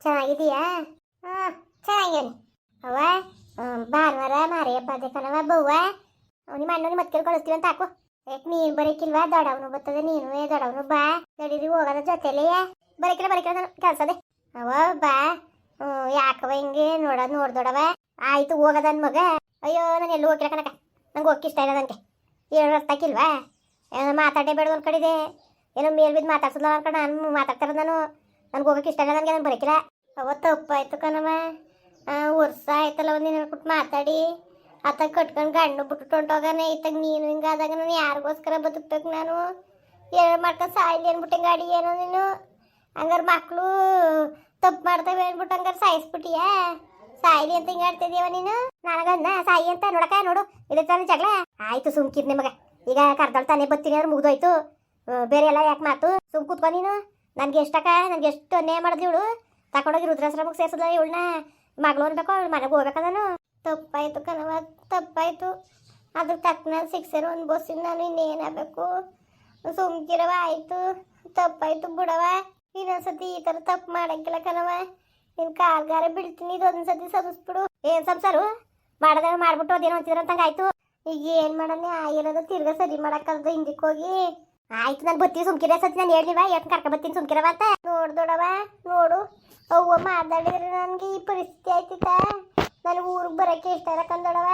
ಚೆನ್ನಾಗಿದೀಯಾ ಹ್ಞೂ ಚೆನ್ನಾಗಿ ಅವ್ವ ಭಾನುವಾರ ಮಾರಿ ಹಬ್ಬ ಅದೇ ಕಣವ ಬವ್ವ ನಿಮ್ಮ ಅಣ್ಣನ ಮತ್ತೆ ಕಳಿಸ್ತೀವಿ ಅಂತ ಹಾಕು. ಯಾಕೆ ನೀನು ಬರೀಕಿಲ್ವಾ? ದೊಡವನು ಬರ್ತದೆ ನೀನು. ಏ ದೊಡವನು ಬಾ. ನಡೀರಿ, ಹೋಗೋದ ಜೊತೆಲೇ. ಬರೀಕಿಲ್ಲ ಬರೀಕಿಲ್ಲ ಕೆಲಸದೆ. ಅವ ಬಾ. ಹ್ಞೂ ಯಾಕವ ಹಿಂಗೆ ನೋಡೋದು ನೋಡ್ದೊಡವ ಆಯ್ತು, ಹೋಗದ ನನ್ ಮಗ. ಅಯ್ಯೋ, ನಾನು ಎಲ್ಲೂ ಹೋಗಿಲ್ಲ ಕಣಕ ನಂಗೆ ಹೋಗಿ ಇಷ್ಟ ಇಲ್ಲ ನನಗೆ ರಸ್ತಾ ಆಕಿಲ್ವಾ ಏನೋ ಮಾತಾಡೇ ಬೇಡ ಒಂದು ಕಡಿದೆ ಏನೋ ಮೇಲ್ ಬಿದ್ದು ಮಾತಾಡ್ಸಲ್ಲ ಅನ್ಕೊಂಡು ನಾನು ಮಾತಾಡ್ತಾರ ನಾನು. ನನ್ಗೆ ಹೋಗಕ್ಕೆ ಇಷ್ಟ ನನಗೆ ನಾನು ಬರೋಕಿಲ್ಲ. ಅವತ್ತು ತಪ್ಪಾಯ್ತು ಕಣವ ವರ್ಷ ಆಯ್ತಲ್ಲ ಒಂದು ಹೇಳ್ಬಿಟ್ಟು ಮಾತಾಡಿ. ಆತ ಕಟ್ಕೊಂಡು ಗಂಡು ಬಿಟ್ಟು ಹೊಂಟೋಗಾನೆ ಇತ್ತಾಗ ನೀನು ಹಿಂಗಾದಾಗ ನಾನು ಯಾರಿಗೋಸ್ಕರ ಬದುಕ್ಬೇಕು ನಾನು? ಏನು ಮಾಡ್ಕೊಂಡು ಸಾಯಿಲಿ ಅಂದ್ಬಿಟ್ಟು ಗಾಡಿ ಏನೋ ನೀನು? ಹಂಗಾರೆ ಮಕ್ಕಳು ತಪ್ಪು ಮಾಡ್ತವೆ ಅಂದ್ಬಿಟ್ಟು ಹಂಗಾರೆ ಸಾಯಿಸ್ಬಿಟ್ಟಿಯಾ? ಸಾಯಿಲಿ ಅಂತ ಹಿಂಗೆ ನೀನು? ನನಗನ್ನ ಸಾಯಿ ಅಂತ ನೋಡಕ ನೋಡು, ಇದು ತಾನೆ ಜಗಳ. ಆಯ್ತು ಸುಮ್ಕಿರ್ ನಿಮಗೆ. ಈಗ ಕರ್ದಳ್ ತಾನೇ ಬರ್ತೀನಿ ಅಂದ್ರೆ ಮುಗ್ದೋಯ್ತು. ಬೇರೆ ಎಲ್ಲ ಯಾಕೆ ಮಾತು ಸುಮ್ ಕೂತ್ಕೊ ನೀನು. ನನ್ಗೆ ಎಷ್ಟಕ್ಕ ನನಗೆ ಎಷ್ಟು ಅನ್ಯಾಯ ಮಾಡಿದ್ಲು ಇವಳು. ತಗೊಂಡೋಗಿ ರುದ್ರಾಶ್ರಮಕ್ಕೆ ಸೇರಿಸಿದ್ಲ ಇವಳನ್ನ. ಮಗಳು ಅನ್ಬೇಕು ಅವಳು ಮನೆಗೆ ಹೋಗ್ಬೇಕದನು. ತಪ್ಪಾಯಿತು ಕಣವ ತಪ್ಪಾಯ್ತು. ಅದ್ರ ತಕ್ಕನ ಸಿಕ್ಸರ್, ಒಂದು ಬಸ್ಸಿನ ನಾನು ಇನ್ನೇನಾಗಬೇಕು ಸುಮ್ಕಿರವ ಆಯ್ತು. ತಪ್ಪಾಯ್ತು ಬಿಡವ ಇನ್ನೊಂದ್ಸತಿ ಈ ಥರ ತಪ್ಪು ಮಾಡಂಗಿಲ್ಲ ಕಣವ ನಿನ್ನ ಕಾಲ್ಗಾರ ಬೀಳ್ತೀನಿ ಇದೊಂದ್ಸತಿ ಸದಸ್ಬಿಡು ಏನು ಸಂಸಾರು? ಮಾಡದಾಗ ಮಾಡ್ಬಿಟ್ಟು ಅದೇನೋ ಅಂತಿದ್ರಂತಂಗೆ ಆಯಿತು. ಈಗ ಏನು ಮಾಡೋಣ? ಆಗಿರೋದು ತಿರ್ಗಾ ಸರಿ ಮಾಡಕ್ಕಲ್ದ ಹಿಂದಕ್ಕೆ ಹೋಗಿ ಆಯ್ತು, ನಾನು ಬತ್ತೀನಿ ಸುಮ್ಕಿರ ಸತಿ ನಾನು ಹೇಳಲಿವ ಯಾಕೆ ಕರ್ಕ ಬತ್ತೀನಿ ಸುಮ್ಕಿರವ ಅಂತ. ನೋಡ್ದೊಡವ ನೋಡು. ಅವ್ವ ಮಾತಾಡಿದ್ರೆ ನನಗೆ ಈ ಪರಿಸ್ಥಿತಿ ಆಯ್ತಿತ್ತ ನನಗೆ ಊರಿಗೆ ಬರೋಕ್ಕೆ ಇಷ್ಟ ಇಲ್ಲ ಕಂದೊಡವ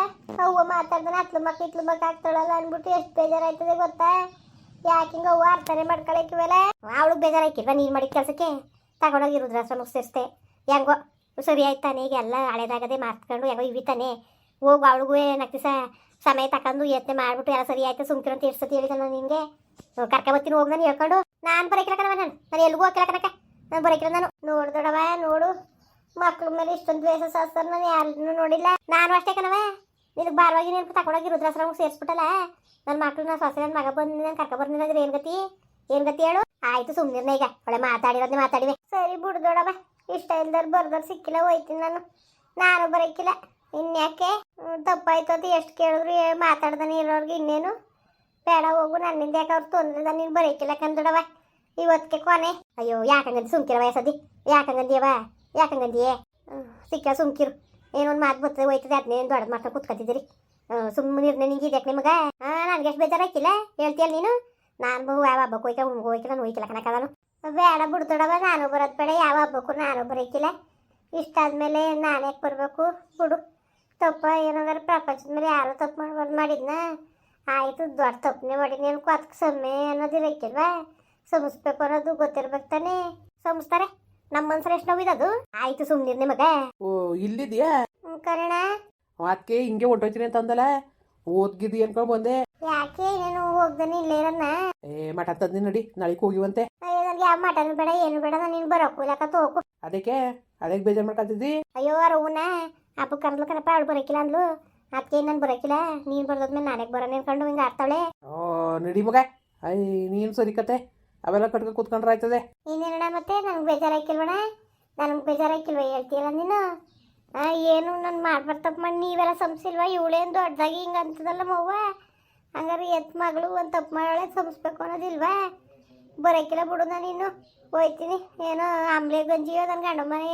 ಅವ್ವ ಮಾತಾಡ್ದಾನೆ ಹತ್ಲು ಮಕ್ಕ ಇತ್ಲು ಮಕ್ಕ ಆಗ್ತಾಳಲ್ಲ ಅಂದ್ಬಿಟ್ಟು ಎಷ್ಟು ಬೇಜಾರಾಯ್ತದೆ ಗೊತ್ತಾ? ಯಾಕೆ ಹಿಂಗೆ ಅವ್ವ ಅರ್ಥನೆ ಮಾಡ್ಕೊಳಕಿವಲ್ಲ ಅವಳು ಬೇಜಾರಾಯ್ಕಿಲ್ವ ನೀನು ಮಾಡಿದ ಕೆಲಸಕ್ಕೆ? ತಗೊಂಡೋಗಿ ರುದ್ರಾಶ್ರಮಕ್ಕೆ ಸೇರಿಸ್ದೆ ಹೆಂಗೋ, ಸರಿ ಆಯ್ತಾನೆ, ಈಗ ಎಲ್ಲ ಹಳೆದಾಗದೆ ಮಾರ್ತ್ಕೊಂಡು ಹೆಂಗೋ ಇವಿತಾನೆ. ಹೋಗು ಅವಳಿಗೂ ಏನಾಗ್ತಿ ದಿವಸ ಸಮಯ ತಕೊಂಡು ಯತ್ನೆ ಮಾಡಿಬಿಟ್ಟು ಎಲ್ಲ ಸರಿ ಆಯ್ತು ಸುಮ್ಕಿರಂತ ಅಂತ ಸತಿ ಹೇಳಿದ ನಾನು ನಿನಗೆ? ಕರ್ಕ ಬರ್ತೀನಿ ಹೋಗಿ ನಾನು ಹೇಳ್ಕೊಂಡು. ನಾನು ಬರೋಕಿಲ್ಲ ಕಣವ ನಾನು. ನಾನು ಎಲ್ಲಿಗೂ ಹೋಗಿಲ್ಲ ಕಣಕ ನಾನು ಬರೋಕಿಲ್ಲ ನಾನು. ನೋಡ್ದೊಡವ ನೋಡು. ಮಕ್ಳ ಮೇಲೆ ಇಷ್ಟೊಂದು ದ್ವೇಷ ಶಾಸ್ತ್ರ ನಾನು ನೋಡಿಲ್ಲ. ನಾನು ಅಷ್ಟೇ ಕಣವ ನಿನಗೆ ಬಾರವಾಗಿ ನೆನಪು ತಗೊಂಡೋಗಿ ರುದ್ರಾಶ್ರಮಕ್ಕೆ ಸೇರಿಸ್ಬಿಟ್ಟಲ್ಲ. ನನ್ನ ಮಕ್ಳು ನಾನು ಸೊಸೆ ನನ್ನ ಮಗ ಬಂದು ನಾನು ಕರ್ಕ ಬರ್ನಿಲ್ಲ ಏನು ಗತಿ? ಏನು ಗತಿ ಹೇಳು? ಆಯಿತು ಸುಮ್ಮನೆ ಈಗ. ಒಳ್ಳೆ ಮಾತಾಡಿರೋದನ್ನೇ ಮಾತಾಡಿವೆ. ಸರಿ ಬಿಡ್ದೊಡವ ಇಷ್ಟ ಇಲ್ದಾರ ಬರ್ದಾರ ಸಿಕ್ಕಿಲ್ಲ, ಹೋಯ್ತೀನಿ ನಾನು. ನಾನು ಬರೋಕ್ಕಿಲ್ಲ ಇನ್ಯಾಕೆ? ತಪ್ಪಾಯ್ತು ಅಂತ ಎಷ್ಟು ಕೇಳಿದ್ರು ಮಾತಾಡ್ದಾನೆ ಇರೋರ್ಗೆ ಇನ್ನೇನು? ಬೇಡ, ಹೋಗು ನನ್ನಿಂದ ಯಾಕೆ ಅವ್ರು ತೊಂದ್ರೆ ನೀನು ಬರೀಕಿಲ್ಲ ಕಂದಡವ? ಇವತ್ತಿಗೆ ಕೊನೆ. ಅಯ್ಯೋ, ಯಾಕಂಗಂದು ಸುಮ್ಕಿರವ ಸದಿ ಯಾಕಂಗಂದಿಯವ ಯಾಕಂಗಂದಿಯೇ? ಸಿಕ್ಕ ಸುಮ್ಕಿರು. ಏನೊಂದು ಮಾತು ಬರ್ತದೆ ಹೋಯ್ತದೆ ಅದನ್ನೇ ದೊಡ್ಡ ಮಾಡ್ಕೊಂಡು ಕುತ್ಕೊತಿದ್ದೀರಿ ಸುಮ್ಮನೆ ನಿಂಗೆ ಇದಕ್ಕೆ ನಿಮಗೆ? ಹಾಂ ನನಗೆ ಎಷ್ಟು ಬೇಜಾರಾಕಿಲ್ಲ? ಹೇಳ್ತೀಯಲ್ಲ ನೀನು? ನಾನು ಯಾವ ಹಬ್ಬಕ್ಕೆ ಹೋಯ್ಕ ಹುಣ್ಗೆ ಹೋಯ್ಕಿಲ್ಲ ನಾನು ಹೋಯ್ಕಿಲ್ಲ ಕನಕ ನಾನು. ಬೇಡ ಬಿಡ್ತೊಡವ ನಾನು ಬರೋದು ಬೇಡ, ಯಾವ ಹಬ್ಬಕ್ಕೂ ನಾನು ಬರೋಕ್ಕಿಲ್ಲ ಇಷ್ಟಾದ್ಮೇಲೆ ನಾನು ಯಾಕೆ ಬರಬೇಕು? ಬಿಡು. ತಪ್ಪ ಏನಾದ್ರು ಪ್ರಪಂಚದ ಮೇಲೆ ಯಾರು ತಪ್ಪು ಮಾಡ್ಬಾರ್ದು ಮಾಡಿದ್ನ? ಆಯಿತು ದೊಡ್ಡ ತಪ್ಪನೆ ಮಾಡಿದ್ನಿ ಅನ್ಕೋ ಅದಕ್ಕೆ ಸೊಮ್ಮೆ ಅನ್ನೋದಿಲ್ಲ ಇರಕ್ಕಿಲ್ವಾ ಸಮಿಸ್ಬೇಕು ಅನ್ನೋದು ಗೊತ್ತಿರ್ಬೇಕು ತಾನೇ? ಸಮಿಸ್ತಾರೆ ನಮ್ಮ ಮನ್ಸರ ಎಷ್ಟು ನೋವಿದದು ಆಯ್ತು ಸುಮ್ಮನಿರ್ ನಿಮಗ. ಓ ಇಲ್ಲಿದ್ಯಾ? ಕರಣ. ಅದಕ್ಕೆ ಹಿಂಗೆ ಹೊಂಟೋಯ್ತೀನಿ ಅಂತ ಅಂದಲ್ಲ ಓದ್ಗಿದ್ದಿ ಅನ್ಕೊಂಡು ಬಂದೆ. ಯಾಕೆ ನೀನು ಹೋಗ್ದಾನೆ ಇಲ್ಲೇ ಇರನ್ನ? ಏ ಮಠ ತಂದಿ ನಡಿ ನಾಳೆಗೆ ಹೋಗಿವಂತೆ. ಅಯ್ಯೋ ನನಗೆ ಯಾವ ಮಠ ಬೇಡ ಏನು ಬೇಡ ನಾನು ನೀನು ಬರೋಕು ಇಲ್ಲಕ ತೋಕು ಅದಕ್ಕೆ ಅದಕ್ಕೆ ಬೇಜಾರು ಮಾಡ್ಕೊತಿದ್ದಿ? ಅಯ್ಯೋ ಅರವನ ಅಪ್ಪ ಕರ್ದ್ಲು ಕಣಪ್ಪ ಬರೋಕಿಲ್ಲ ಅಂದ್ಲು. ಅದಕ್ಕೆ ನಾನು ಬರೋಕಿಲ್ಲ? ನೀನು ಬರ್ದಾದ್ಮೇಲೆ ನಾನೇ ಬರೋಣ ಕಂಡು ಹಿಂಗೆ ಆಡ್ತಾಳೆ? ಓ ನಡಿ ಮಗ. ಐ ನೀನು ಸರಿ ಕತೆ. ಅವೆಲ್ಲ ಕಟ್ಕೊ ಕೂತ್ಕೊಂಡ್ರೆ ಆಯ್ತದೆ. ಇನ್ನೇನಣ ಮತ್ತೆ? ನನಗೆ ಬೇಜಾರಾಕಿಲ್ವಣ ನನಗೆ ಬೇಜಾರಾಕಿಲ್ವ ಹೇಳ್ತೀಯಲ್ಲ ನೀನು? ಆ, ಏನು ನಾನು ಮಾಡ್ಬಾರ್ದು ತಪ್ಪು ಮಾಡಿ ನೀವೆಲ್ಲ ಸಂಸಿಲ್ವ ಇವಳೇನು ದೊಡ್ಡದಾಗಿ ಹಿಂಗೆ ಅಂತದಲ್ಲ ಮವ್ವ? ಹಂಗಾರೆ ಎತ್ ಮಗಳು ಒಂದು ತಪ್ಪು ಮಾಡೋಳೆ ಸಂಸ್ಬೇಕು ಅನ್ನೋದಿಲ್ವಾ? ಬರೋಕಿಲ್ಲ ಬಿಡು ನಾನು. ಇನ್ನು ಹೋಯ್ತೀನಿ. ಏನೋ ಆಮ್ಲೆ ಗಂಜಿಯೋ ನನ್ನ ಗಂಡ ಮನೆ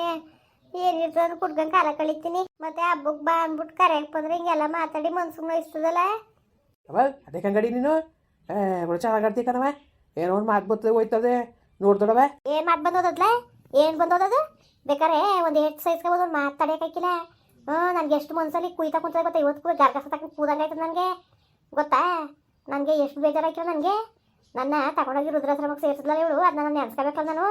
ಏನಿರ್ತದೆ ಕುಡ್ಕೊಂಡು ಕಾಲ ಕಳಿತೀನಿ. ಮತ್ತೆ ಹಬ್ಬಕ್ಕೆ ಬಾ ಅಂದ್ಬಿಟ್ಟು ಕರೆಯಕ್ಕೆ ಬಂದ್ರೆ ಹಿಂಗೆಲ್ಲ ಮಾತಾಡಿ ಮನ್ಸು ನೋಯಿಸ್ತದಲ್ಲ ಅವ ಅದಕ್ಕೆ ಹಂಗಡಿ ನೀನು? ಏ ಒಳ್ಳೆ ಚೆನ್ನಾಗಿ ಆಡ್ತಿ ಕಣವ ಏನೋ ಒಂದು ಮಾತು ಬರ್ತದೆ ಹೋಯ್ತದೆ. ನೋಡ್ದೊಡವ ಏನ್ ಮಾತು ಬಂದೋದದ್ಲ ಏನ್ ಬಂದೋದದು ಬೇಕಾರೆ ಒಂದು ಎಷ್ಟು ಸೈಜ್ಗೆ ಒಂದು ಮಾತು ತಡೆಯೋಕ್ಕಾಗಿಲ್ಲ ಹ್ಞೂ ನನಗೆ ಎಷ್ಟು ಮನ್ಸಲ್ಲಿ ಕುಯ್ತಾ ಕುಂತದೆ ಗೊತ್ತಾ ಇವತ್ತು ಗರ್ಗಸ ತಕ್ಕ ಕೂದಂಗಾಯ್ತದೆ ನನಗೆ. ಗೊತ್ತಾ? ನನಗೆ ಎಷ್ಟು ಬೇಜಾರಾಯ್ತು ನನಗೆ. ನನ್ನ ತಗೊಂಡೋಗಿ ರುದ್ರಾಶ್ರಮಕ್ಕೆ ಸೇರಿಸಿದ್ಲ ಇವಳು ಅದನ್ನ ನಾನು ನೆನೆಸ್ಕೋಬೇಕಲ್ಲ ನಾನು.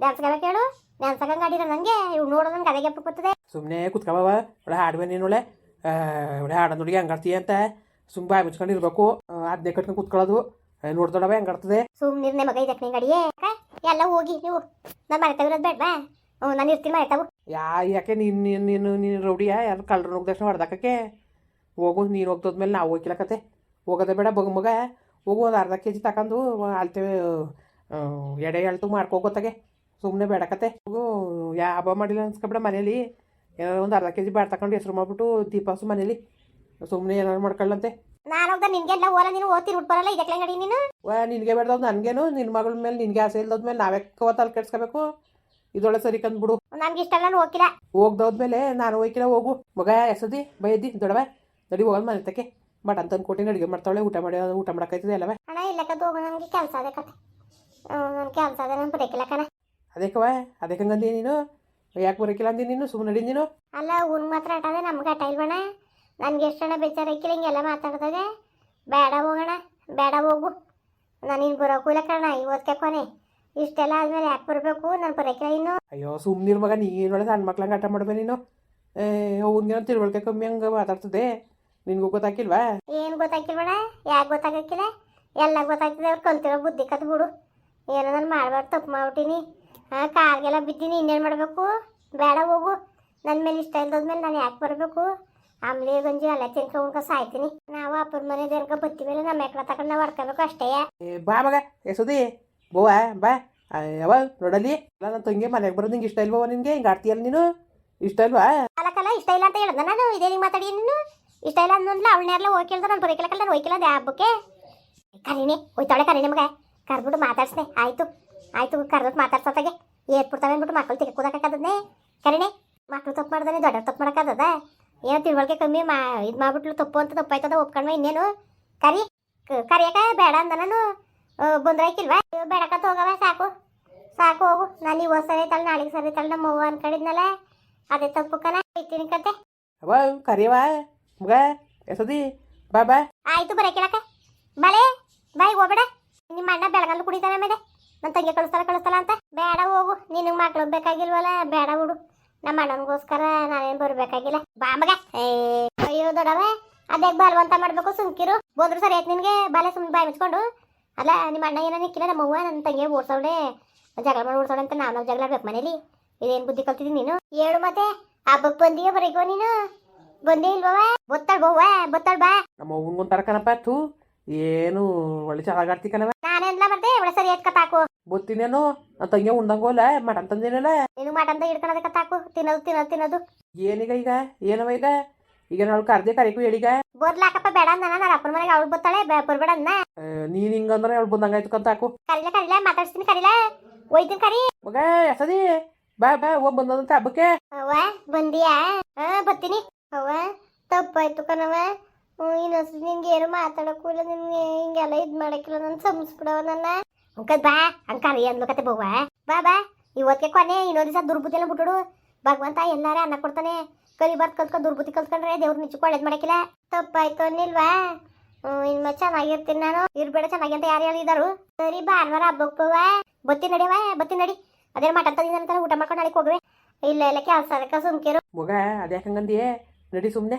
ನೆನ್ಸ್ಕೋಬೇಕು ಡ್ಯಾನ್ಸ್ ನೆನ್ಸ್ಕೊಂಡ್ ಆಡಿರ ನನಗೆ ಇವ್ ನೋಡೋ ನಂಗೆ ಅದೇ ಗೆಪ್ಪ ಬರ್ತದೆ ಸುಮ್ಮನೆ ಕುತ್ಕೊಬವ ಒಳ್ಳೆ ಹಾಡುವೆ ನೀನು ಒಳ್ಳೆ ಒಳ್ಳೆ ಹಾಡ ನೋಡಿ ಹಂಗಾಡ್ತೀಯ ಅಂತ. ಸುಮ್ಮ ಬಾಯಿ ಮುಚ್ಕೊಂಡು ಇರ್ಬೇಕು. ಅದನ್ನೇ ಕಟ್ಕೊಂಡು ಕುತ್ಕೊಳ್ಳೋದು. ನೋಡ್ದೊಡವ ಹೆಂಗಾಡ್ತದೆ ಸುಮ್ಮನೆ ಮಗ ಇದಕ್ಕೆ ನಿಂಗೆ ಅಡಿಯೇ. ಎಲ್ಲ ಹೋಗಿ ನೀವು. ನಾನು ಮರೆತಾವಿರೋದು ಬೇಡವಾ? ಹ್ಞೂ ನಾನು ಇರ್ತೀನಿ ಮರೆತಾವು ಯಾ ಯಾಕೆ ನೀನು ನೀನು ನೀನು ನೀನು ರೌಡಿಯಾ? ಯಾರು ಕಳ್ಳರು ತಕ್ಷಣ ಹೊಡೆದಾಕಕ್ಕೆ ಹೋಗು ನೀನು ಹೋಗ್ತದ್ಮೇಲೆ ನಾವು ಹೋಗಿಲ್ಲ ಕತೆ ಹೋಗೋದೇ ಬೇಡ ಬಗ್ ಮಗ. ಹೋಗು ಒಂದು ಅರ್ಧ ಕೆ ಜಿ ತಗೊಂಡು ಅಳ್ತೇವೆ ಎಡೆ ಎಳ್ತು ಮಾಡ್ಕೋ ಗೊತ್ತಾಗೆ. ಸುಮ್ಮನೆ ಬೇಡಕತೆ. ಯಾವ ಹಬ್ಬ ಮಾಡಿಲ್ಲ ಅನ್ಸ್ಕೊಬೇಡ ಮನೇಲಿ. ಏನಾದ್ರು ಒಂದು ಅರ್ಧ ಕೆ ಜಿ ಬೇಡ ತಗೊಂಡು ಹೆಸರು ಮಾಡ್ಬಿಟ್ಟು ದೀಪಾಸು ಮನೇಲಿ. ಸುಮ್ಮನೆ ಏನಾದ್ರು ಮಾಡ್ಕೊಳ್ಳಂತೆ ನಾನು ಹೋಗ್ದ ನಿನ್ಗೆಲ್ಲ ಓಲ ನೀನು ಓದ್ತೀನಿ ಉಟ್ಬರಲ್ಲ ಇದಕ್ಕೆ ನಡಿ ನೀನು. ವಾ ನಿನಗೆ ಬೇಡ್ದವ್ ನನಗೇನು ನಿನ್ನ ಮಗಳ ಮೇಲೆ ನಿನಗೆ ಆಸೆ ಇಲ್ದದ್ಮೇಲೆ ನಾವೇ ತಲೆ ಕೆಡ್ಸ್ಕೋಬೇಕು. ಇದೊಳೆ ಸರಿ ಕಂದ್ಬಿಡು. ನನ್ಗೆ ಇಷ್ಟ ನಾನು ಹೋಗಿಲ್ಲ ಹೋಗ್ದೋದ್ಮೇಲೆ ನಾನು ಹೋಗಿಲ್ಲ ಹೋಗು. ಮಗ ಎಸದಿ ಬೈದಿ ದೊಡವ. ನಡಿ ಹೋಗೋದು ಮನೆ ತಕ್ಕೆ. ಬಟ್ ಅಂತ ಕೊಟ್ಟಿನ ಅಡುಗೆ ಮಾಡ್ತಾಳೆ ಊಟ ಮಾಡಿ ಊಟ ಮಾಡಕ್ಕೈತದೆ ಅಲ್ಲವ. ಅಣ್ಣ ಇಲ್ಲಕ್ಕದ್ದು ಹೋಗೋ ನನಗೆ ಕೆಲಸ ಅದೇ ಕತೆ. ನನ್ನ ಕೆಲಸ ಅದೇ ನಾನು ಬರೋಕಿಲ್ಲ ಕಣ. ಅದಕ್ಕವ ಅದಕ್ಕೆ ಹಂಗಂದಿ ನೀನು? ಯಾಕೆ ಬರೋಕಿಲ್ಲ ಅಂದಿ ನೀನು? ಸುಮ್ಮನೆ ನಡಿ ನೀನು? ಅಲ್ಲ ಉನ್ ಮಾತ್ರ ಆಟದೆ ನಮ್ಗೆ ಆಟ ಇಲ್ವಣ ನನ್ಗೆ ಎಷ್ಟಣ್ಣ ಬೇಜಾರಾಕಿಲ್ಲ ಹಿಂಗೆಲ್ಲ ಮಾತಾಡ್ದಾಗ? ಬೇಡ ಹೋಗೋಣ ಬೇಡ ಹೋಗು. ನಾನು ಇನ್ನು ಬರೋಕ್ಕೂ ಇಲ್ಲ ಕಣ ಇವತ್ತೇ ಕೊನೆ ಇಷ್ಟೆಲ್ಲ ಆದ್ಮೇಲೆ ಯಾಕೆ ಬರಬೇಕು? ನಾನು ಬರೋಕಿಲ್ಲ ಇನ್ನು. ಅಯ್ಯೋ ಸುಮ್ಮನಿರ್ ಮಗ ಒಳಗೆ ಸಣ್ಣ ಮಕ್ಳಂಗೆ ಆಟ ಮಾಡ್ಬೇ ನೀನು. ಅವ್ನಿಗೇನೋ ತಿಳುವಳಿಕೆ ಕಮ್ಮಿ ಹಂಗೆ ಮಾತಾಡ್ತದೆ. ನಿನ್ಗೂ ಗೊತ್ತಾಕಿಲ್ವಾ? ಏನು ಗೊತ್ತಾಗಿಲ್ವಣ ಯಾಕೆ ಗೊತ್ತಾಗಕ್ಕಿಲ್ಲ ಎಲ್ಲ ಗೊತ್ತಾಗ್ತದೆ ಅವ್ರು ಕಲ್ತಿರೋ ಬುದ್ಧಿ ಕತ್ ಬಿಡು ಏನೋ ನಾನು ಮಾಡ್ಬಾರ್ದು ತಪ್ಪು ಮಾಡ್ಬಿಟ್ಟಿನಿ. ಹಾಂ ಕಾರ್ಗೆಲ್ಲ ಬಿದ್ದೀನಿ ಇನ್ನೇನು ಮಾಡಬೇಕು? ಬೇಡ ಹೋಗು. ನನ್ನ ಮೇಲೆ ಇಷ್ಟ ಇಲ್ದೋದ್ಮೇಲೆ ನಾನು ಯಾಕೆ ಬರಬೇಕು? ಆಮೇಲೆ ಗಂಜಿ ಅಲ್ಲ ತಿನ್ಕ ಉಣ್ಕ ಸಾಯ್ತೀನಿ. ನಾವು ಅಪ್ಪನ ಮನೆ ದೇನ್ಕ ಬತ್ತಿ ಮೇಲೆ ನಮ್ಮ ಎಕ್ಕಡ ತಗೊಂಡು ನಾವು ಹೊಡ್ಕೋಬೇಕು ಅಷ್ಟೇ. ಏ ಬಾ ಮಗ. ಎಸದಿ ಬೋವ ಬಾ ಯಾವ ನೋಡಲಿ ನನ್ನ ತಂಗಿ ಮನೆಗೆ ಬರೋದು ನಿಂಗೆ ಇಷ್ಟ ಇಲ್ವೋ ನಿನ್ಗೆ? ಹಿಂಗೆ ಆಡ್ತೀಯಲ್ಲ ನೀನು? ಇಷ್ಟ ಇಲ್ವಾ? ಅಲ್ಲಕ್ಕಲ್ಲ ಇಷ್ಟ ಇಲ್ಲ ಅಂತ ಹೇಳ್ದೆ ನಾನು. ಇದೇ ನಿಂಗೆ ಮಾತಾಡಿ ನೀನು? ಇಷ್ಟ ಇಲ್ಲ ಅವಳನ್ನೆಲ್ಲ ಹೋಗಿ ಕೇಳ್ದ ನಾನು ಬರೋಕಿಲ್ಲಕ್ಕಲ್ಲ ನಾನು ಹೋಗಿಲ್ಲ ಹಬ್ಬಕ್ಕೆ ಕರೀನಿ ಹೋಯ್ತಾಳೆ ಕರೀನಿ ಮಗ. ಕರ್ಬಿಟ್ಟು ಮಾತಾಡ್ಸ್ನೆ. ಆಯ್ತು. ಆಯ್ತು ಕರ್ದತ್ ಮಾತಾಡ್ಸತ್ತಾಗೆ ಏರ್ಬಿಡ್ತಾವೆ ಅಂದ್ಬಿಟ್ಟು ಮಕ್ಕಳು ತೆಗೆ ಕೂದಕ್ಕಾಗದನ್ನೇ ಕರೆನೆ ಮಕ್ಕಳು ತಪ್ಪು ಮಾಡ್ದಾನೆ ದೊಡ್ಡ ತಪ್ಪು ಮಾಡೋಕ್ಕಾಗದ ಏನೋ ತಿಳುವಳಿಕೆ ಕಮ್ಮಿ ಮಾ ಇದು ಮಾಡ್ಬಿಟ್ಲು ತಪ್ಪು ಅಂತ ತಪ್ಪಾಯ್ತದ ಒಪ್ಕೊಂಡ್ವ ಇನ್ನೇನು? ಕರಿ ಕರಿಯಕ ಬೇಡ ಅಂದ ನಾನು ಬಂದ್ರಾಯ್ಕಿಲ್ವಾ ಬೇಡಕತ್ತ ಹೋಗವ ಸಾಕು. ಸಾಕು ಹೋಗು. ನಾನು ಇವತ್ತು ಸರಿ ಐತಲ್ಲ ನಾಳೆಗೆ ಸರಿ ಐತಲ್ಲ ನಮ್ಮ ಅವ್ವ ಅನ್ಕೊಂಡಿದ್ನಲ್ಲ. ಅದೇ ತಪ್ಪು ಇಟ್ಟಿನ ಕತೆ. ಅವ ಕರಿಯವ ಮಗ ಎಸದಿ ಬಾ ಬಾ. ಆಯ್ತು ಬರಕಿಳಕ ಬಲೆ ಬಾಯ್ ಹೋಗ್ಬೇಡ. ನಿಮ್ಮ ಅಣ್ಣ ಬೆಳಗಲ್ಲು ಕುಡಿತಾನೆ ಆಮೇಲೆ. ನನ್ನ ತಂಗಿ ಕಳಿಸ್ತಾರ ಕಳಿಸ್ತಾರ ಅಂತ. ಬೇಡ ಹೋಗು, ನಿನಗೆ ಮಕ್ಳು ಬೇಕಾಗಿಲ್ವಲ್ಲ, ಬೇಡ ಬಿಡು ನಮ್ಮ ಅಣ್ಣನಿಗೋಸ್ಕರ ನಾನೇನು ಬರಬೇಕಾಗಿಲ್ಲ. ಬಾ ಮಗ. ಅಯ್ಯೋ ದೊಡವ ಅದೇ ಬಲವಂತ ಮಾಡ್ಬೇಕು ಸುಮ್ಕಿರು? ಬಂದ್ರು ಸರಿ ಆಯ್ತು ನಿನಗೆ, ಬಾಲೆ ಸುಮ್ಮನೆ ಬಾಯಿ ಮುಚ್ಕೊಂಡು. ಅಲ್ಲ, ನಿಮ್ಮ ಅಣ್ಣ ಏನೋ ನಿಕ್ಕಿಲ್ಲ, ನಮ್ಮ ಅವ್ವ ನನ್ನ ತಂಗಿ ಓಡ್ಸೋಳೆ ಜಗಳ ಮಾಡಿ ಓಡ್ಸೋಳೆ ಅಂತ ನಾವು ನಾವು ಜಗಳ ಆಡ್ಬೇಕು ಮನೇಲಿ. ಇದೇನು ಬುದ್ಧಿ ಕಲ್ತಿದ್ದೀನಿ ನೀನು? ಹೇಳು ಮತ್ತೆ ಹಬ್ಬಕ್ಕೆ ಬಂದಿಯೋ ಬರೀಗೋ ನೀನು? ಬಂದೇ ಇಲ್ವವ ಬೊತ್ತಾಳ್ ಬವ್ವ ಬೊತ್ತಾಳ್ ಬಾ. ನಮ್ಮ ಅವ್ವನ್ಗೊಂತಾರ ಕಣಪ್ಪ, ಥೂ. ಏನು ಒಳ್ಳೆ ಚೆನ್ನಾಗಿ ಆಡ್ತಿ ಕಣವ ನಾನೆಲ್ಲ ಬರ್ದೆ ಒಳ್ಳೆ ಸರಿ ಎತ್ಕ ತಾಕು ಗೊತ್ತಿನೇನು ತಂಗೆ ಉಂಡಂಗೋಲ ಮಟನ್ ತಂದೇನಲ್ಲ. ನೀನು ಮಾಡಂತ ಹಿಡ್ಕೊಳದಕ್ಕ ತಾಕು ತಿನ್ನೋದು ತಿನ್ನೋದು ತಿನ್ನೋದು. ಏನೀಗ ಈಗ? ಏನವ ಈಗ? ಈಗ ನಾವು ಕರ್ದೆ ಕರಿಕು ಹೇಳಿಗ? ಬರ್ಲಾಕಪ್ಪ ಬೇಡ ಅಂದ ನಾನು ಅಪ್ಪನ ಮನೆಗೆ ಅವಳು ಬತ್ತಾಳೆ ಬ- ಬರ್ಬೇಡ ಅಂದ ನೀನ್ ಹಿಂಗಂದ್ರೆ ಅವಳು ಬಂದಂಗಾಯ್ತು ಕಂತಾಕು ಕರಿಲ ಕರಿಲ ಮಾತಾಡ್ಸ್ತೀನಿ ಕರಿಲ. ಒಯ್ತೀನಿ ಕರಿ. ಮಗ ಎಸದಿ? ಬಾ ಬಾ ಹೋಗ್ ಬಂದಂತ ಹಬ್ಬಕ್ಕೆ. ಅವ್ವ ಬಂದಿಯಾ? ಹಾ ಬರ್ತೀನಿ. ಅವ್ವ ತಪ್ಪಾಯ್ತು ಕಣವ ಇನ್ನೊಂದ್ಸತಿ ನಿನ್ಗೆ ಏನು ಮಾತಾಡಕ್ಕೂ ಇಲ್ಲ, ನಿನ್ಗೆ ಹಿಂಗೆಲ್ಲ ಇದ್ ಮಾಡಕ್ಕಿಲ್ಲ, ನಾನು ಸಂಸ್ಬಿಡವ ನನ್ನ. ಅಂಕದ್ ಬಾ ಕರಿ ಅಂದ್ಲು ಕತೆ ಬಾ ಬಾ. ಇವತ್ತಿಗೆ ಕೊನೆ, ಇನ್ನೊಂದ್ ದಿವಸ ದುರ್ಬುದ್ಧಿ ಎಲ್ಲ ಬಿಟ್ಟುಡು ಭಗವಂತ ಎಲ್ಲಾರೇ ಅನ್ನ ಕೊಡ್ತಾನೆ. ಕಲಿಬಾರ್ದು ಕಲ್ತ್ಕೊಂಡು ದುರ್ಬುದ್ಧಿ ಕಲ್ತ್ಕೊಂಡ್ರೆ ದೇವ್ರ ನಿಜಕ್ಕೂ ಒಳ್ಳೇದು ಮಾಡಕ್ಕಿಲ್ಲ. ತಪ್ಪಾಯ್ತು ಅನ್ನಿಲ್ವಾ ಇನ್ಮ ಚೆನ್ನಾಗಿರ್ತೀನಿ ನಾನು. ಇರ್ಬೇಡ ಚೆನ್ನಾಗಿ ಅಂತ ಯಾರು ಹೇಳಿದಾರು? ಸರಿ ಭಾನುವಾರ ಹಬ್ಬಕ್ಕೆ ಬತ್ತಿ ನಡಿಯವ? ಬತ್ತಿ ನಡಿ. ಅದೇ ಮಟನ್ ತಂದಿದ್ದಂತ ಊಟ ಮಾಡ್ಕೊಂಡು ನಾಳೆಗೆ ಹೋಗುವೆ. ಇಲ್ಲ ಇಲ್ಲ, ಕೆಲಸ ಅದಕ್ಕೆ ಸುಮ್ಕಿರು. ಮಗ ಅದ್ಯಾಕಂಗಂದಿಯೇ ನಡಿ ಸುಮ್ಮನೆ